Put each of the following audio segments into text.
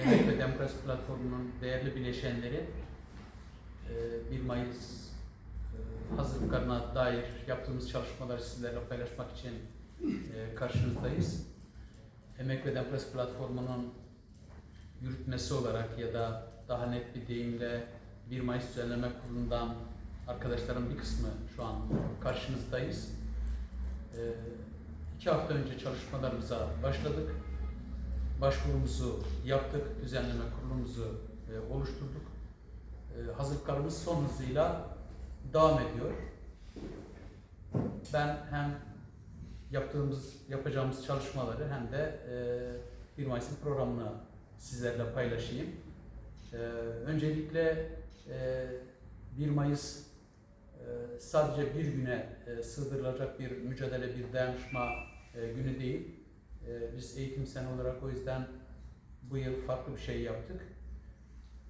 Emek ve Demokrasi Platformu'nun değerli bileşenleri e, 1 Mayıs e, hazırlıklarına dair yaptığımız çalışmaları sizlerle paylaşmak için e, karşınızdayız. Emek ve Demokrasi Platformu'nun yürütmesi olarak ya da daha net bir deyimle 1 Mayıs Düzenleme Kurulu'ndan arkadaşların bir kısmı şu an karşınızdayız. E, iki hafta önce çalışmalarımıza başladık. Başvurumuzu yaptık, düzenleme kurulumuzu e, oluşturduk. E, hazırlıklarımız son hızıyla devam ediyor. Ben hem yaptığımız, yapacağımız çalışmaları hem de e, 1 Mayıs'ın programını sizlerle paylaşayım. E, öncelikle e, 1 Mayıs e, sadece bir güne e, sığdırılacak bir mücadele, bir dayanışma e, günü değil. E, biz eğitim sen olarak o yüzden bu yıl farklı bir şey yaptık.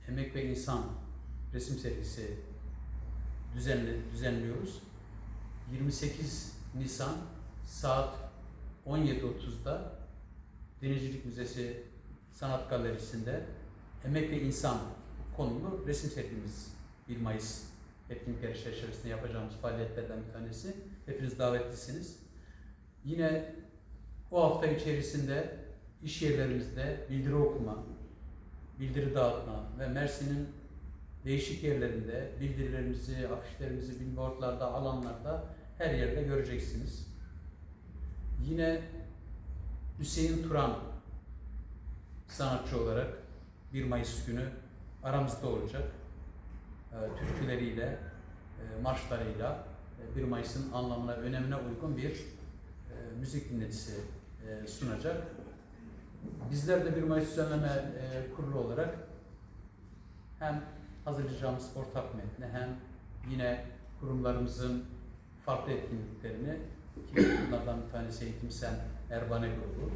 Emek ve İnsan resim sergisi düzenli, düzenliyoruz. 28 Nisan saat 17.30'da Denizcilik Müzesi Sanat Galerisi'nde Emek ve İnsan konulu resim sergimiz 1 Mayıs etkinlikleri çerçevesinde yapacağımız faaliyetlerden bir tanesi. Hepiniz davetlisiniz. Yine o hafta içerisinde iş yerlerimizde bildiri okuma, bildiri dağıtma ve Mersin'in değişik yerlerinde bildirilerimizi, afişlerimizi, billboardlarda, alanlarda her yerde göreceksiniz. Yine Hüseyin Turan sanatçı olarak 1 Mayıs günü aramızda olacak. Ee, Türküleriyle, e, marşlarıyla e, 1 Mayıs'ın anlamına, önemine uygun bir e, müzik dinletisi e, sunacak. Bizler de 1 Mayıs Düzenleme e, Kurulu olarak hem hazırlayacağımız ortak metni hem yine kurumlarımızın farklı etkinliklerini ki bunlardan bir tanesi Eğitim Sen Erbane Grubu.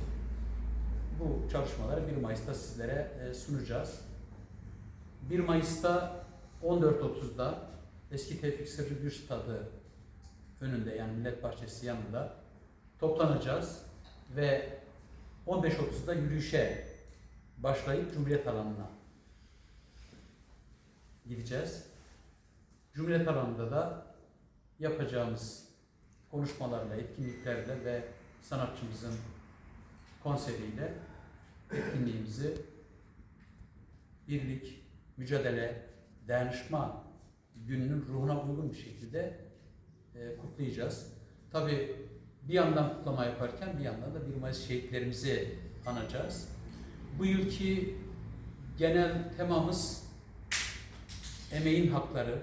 Bu çalışmaları 1 Mayıs'ta sizlere e, sunacağız. 1 Mayıs'ta 14.30'da eski Tevfik Sırrı Gür Stadı önünde yani Millet Bahçesi yanında toplanacağız ve 15.30'da yürüyüşe başlayıp Cumhuriyet alanına gideceğiz. Cumhuriyet alanında da yapacağımız konuşmalarla, etkinliklerle ve sanatçımızın konseriyle etkinliğimizi birlik, mücadele, dayanışma gününün ruhuna uygun bir şekilde e, kutlayacağız. Tabii bir yandan kutlama yaparken bir yandan da 1 Mayıs şehitlerimizi anacağız. Bu yılki genel temamız emeğin hakları,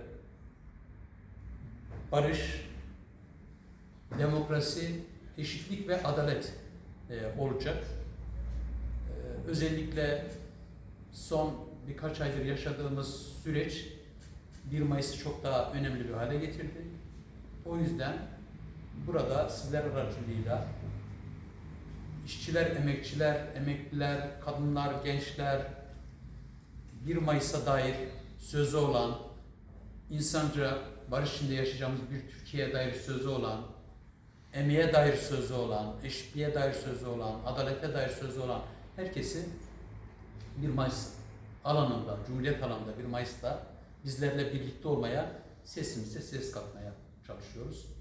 barış, demokrasi, eşitlik ve adalet e, olacak. E, özellikle son birkaç aydır yaşadığımız süreç 1 Mayıs'ı çok daha önemli bir hale getirdi. O yüzden burada sizler aracılığıyla işçiler, emekçiler, emekliler, kadınlar, gençler 1 Mayıs'a dair sözü olan, insanca barış içinde yaşayacağımız bir Türkiye'ye dair sözü olan, emeğe dair sözü olan, eşitliğe dair sözü olan, adalete dair sözü olan herkesi 1 Mayıs alanında, Cumhuriyet alanında 1 Mayıs'ta bizlerle birlikte olmaya, sesimize ses katmaya çalışıyoruz.